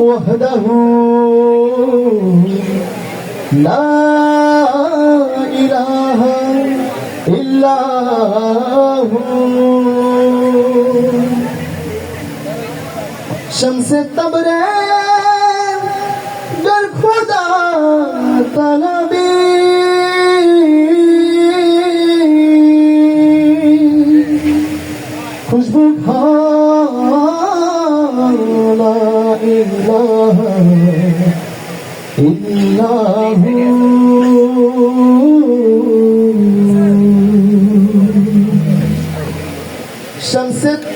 وحده لا إله إلا هو شمس تبرز در خدا تعالی شمس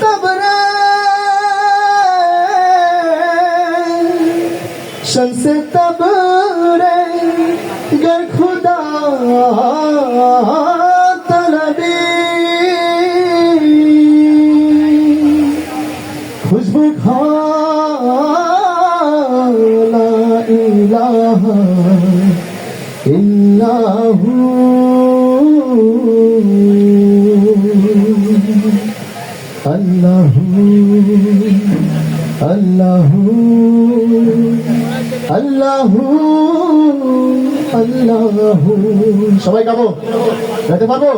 تبرا شمس تبرا گر خدا طلبی خوشبو کھا আল্লাহ আল্লাহ আল্লাহ আল্লাহ সবাই গাবো গাইতে পারবো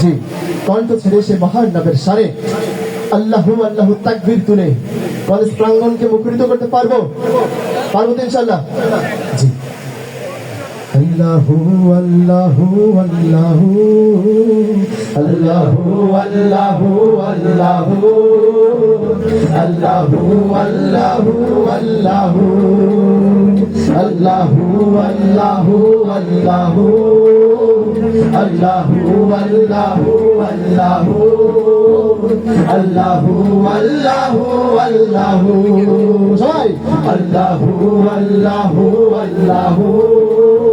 জি কণ্ঠ ছেড়ে সে মহান নামের সারে আল্লাহ আল্লাহ তাকবীর তুলে কলেজ প্রাঙ্গনকে মুখরিত করতে পারবো পারবো তো ইনশাল্লাহ জি الله الله الله الله الله الله الله الله الله الله الله الله الله الله والله الله الله والله الله والله الله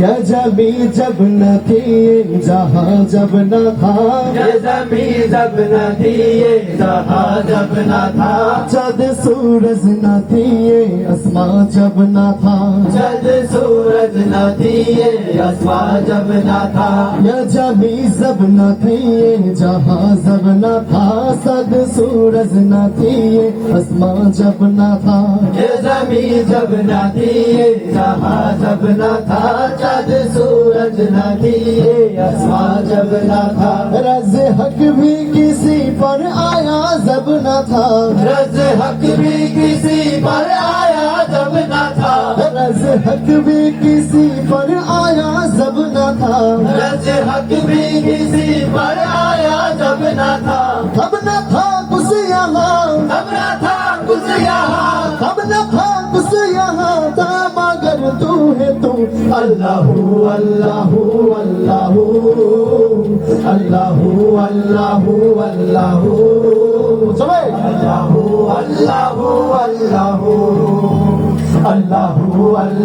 या जबी जब न थी जहा जहाँ जब न था या जबी जब न थी जहा जहाँ जब न था जद सूरज न थी आसमा आसमां जब न था जद सूरज न थी आसमा आसमां जब न था या जबी जब न थी जहा जहाँ जब न था सद सूरज न थी आसमा आसमां जब न था ये जमी जब न थी जहा जहाँ जब न था चाद सूरज न खिले आसमां जब न था रज हक भी किसी पर आया जब न था रज हक भी किसी पर आया जब न था रज हक भी किसी पर आया जब न था रज हक भी किसी पर आया जब न था तब न था कुछ यहाँ तब न था कुछ यहाँ तब न था कुछ यहाँ तब है तू अल्लाह अल्लाह अल्लाह अल्लाह अल्लाह अल्लाह समय अल्लाह अल्लाह अल्लाह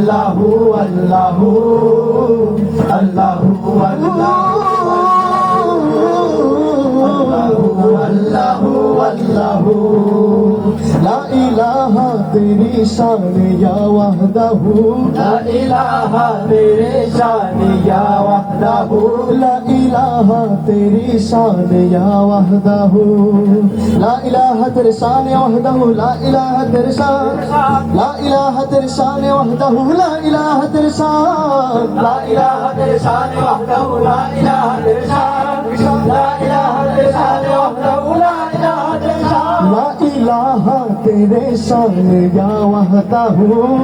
अल्लाह अल्लाह अल्लाह अल्लाह अल्लाह لا إله تیری شان یا وحده لا إله تیرے شان یا وحده لا إله تیری شان یا وحده لا إله تیرے شان یا وحده لا إله تیرے شان لا إله تیرے شان یا وحده لا إله تیرے شان لا إله تیرے شان وحده لا إله تیرے شان तेरे शान या वाहता हूँ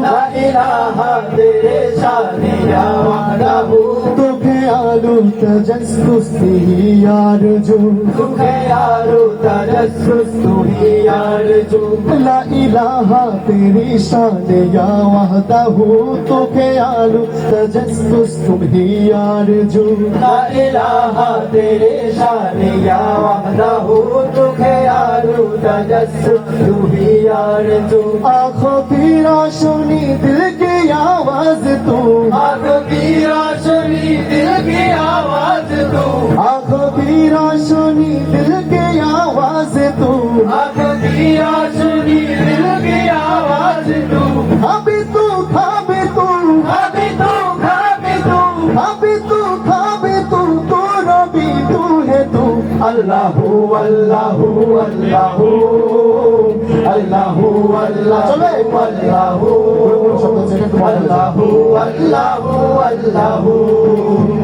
तेरे शान या वाहता हूँ तुखे आलू तजस कुस्ती यार जो तुखे आलू तजस कुस्तू यार जो ला इलाहा तेरी शान या वहदा हो तो के आलू तजस्सुस तुम्ही यार जो ला इलाहा तेरे शान या वहदा हो तो के आलू तजस्सुस तुम्ही यार जो आंखों की रोशनी दिल की आवाज तू आंखों की रोशनी दिल की आवाज तू आंखों की रोशनी दिल की आवाज से तू आंख की रोशनी दिल की आवाज तू अभी तू था भी तू अभी तू था भी तू अभी तू था भी तू तू नबी तू है तू अल्लाह अल्लाह अल्लाह अल्लाह अल्लाह अल्लाह अल्लाह अल्लाह अल्लाह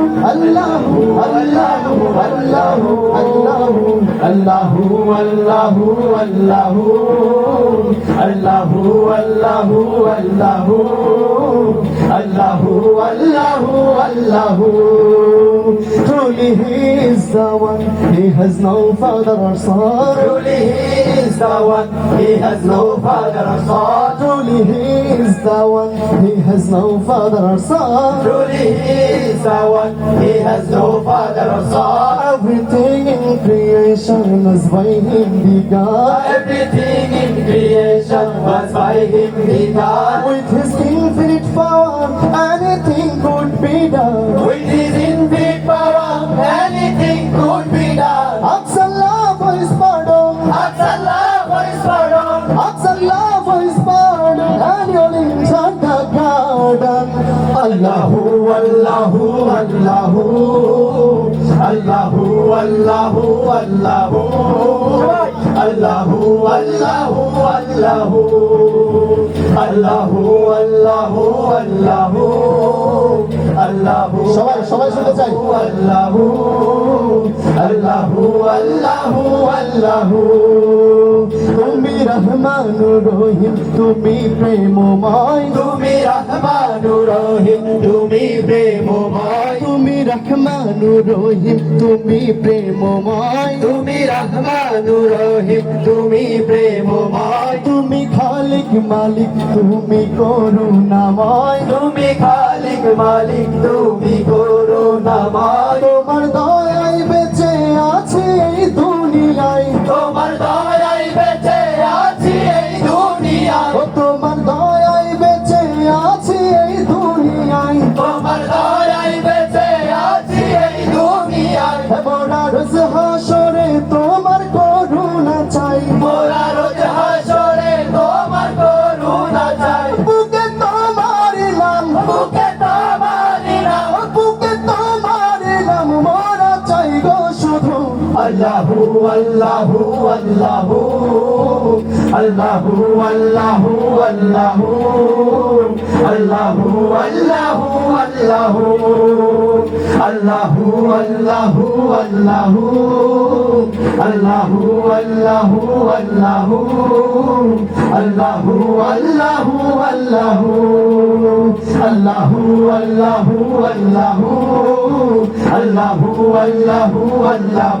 الله الله الله الله الله الله الله الله الله الله الله الله Truly He is the one, He has no father or son. Truly He is the one, He has no father or son. Truly He is the one, He has no father or son. Truly He is the one. He has no father or son. Everything in creation was by him begun. Everything in creation was by him begun. With his infinite power, anything could be done. With his infinite power, anything could be done. Ask for his pardon. Ask for his pardon. আল্লাহ আল্লাহ আল্লাহ আল্লাহ আল্লাহ আল্লাহ আল্লাহ আল্লাহ আল্লাহ সবাই সবাই শুনতে চাই আল্লাহ আল্লাহ আল্লাহ আল্লাহ তুমি রহমান রহিম তুমি প্রেমময় তুমি রহমানুর রহিম তুমি প্রেমময় তুমি রহমানুর রহিম তুমি প্রেমময় তুমি খালিক মালিক তুমি করুণাময় তুমি খালিক মালিক তুমি করুণাময় الله الله الله الله الله الله الله الله الله الله الله الله الله الله الله الله الله الله الله والله الله والله الله